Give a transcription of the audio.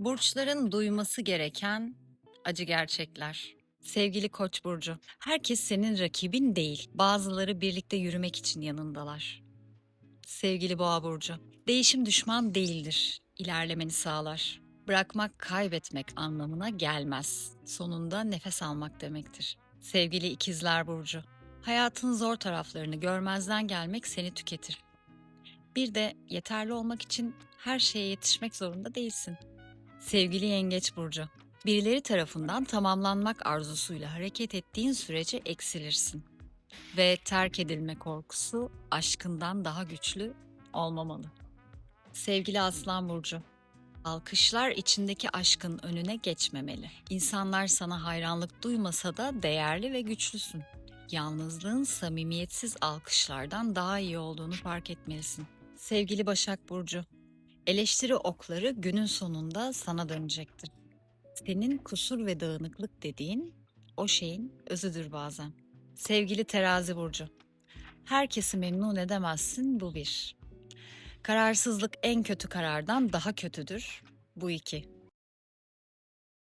Burçların duyması gereken acı gerçekler. Sevgili Koç burcu, herkes senin rakibin değil. Bazıları birlikte yürümek için yanındalar. Sevgili Boğa burcu, değişim düşman değildir. İlerlemeni sağlar. Bırakmak kaybetmek anlamına gelmez. Sonunda nefes almak demektir. Sevgili İkizler burcu, hayatın zor taraflarını görmezden gelmek seni tüketir. Bir de yeterli olmak için her şeye yetişmek zorunda değilsin. Sevgili Yengeç burcu, birileri tarafından tamamlanmak arzusuyla hareket ettiğin sürece eksilirsin. Ve terk edilme korkusu aşkından daha güçlü olmamalı. Sevgili Aslan burcu, alkışlar içindeki aşkın önüne geçmemeli. İnsanlar sana hayranlık duymasa da değerli ve güçlüsün. Yalnızlığın samimiyetsiz alkışlardan daha iyi olduğunu fark etmelisin. Sevgili Başak Burcu, eleştiri okları günün sonunda sana dönecektir. Senin kusur ve dağınıklık dediğin o şeyin özüdür bazen. Sevgili Terazi Burcu, herkesi memnun edemezsin bu bir. Kararsızlık en kötü karardan daha kötüdür bu iki.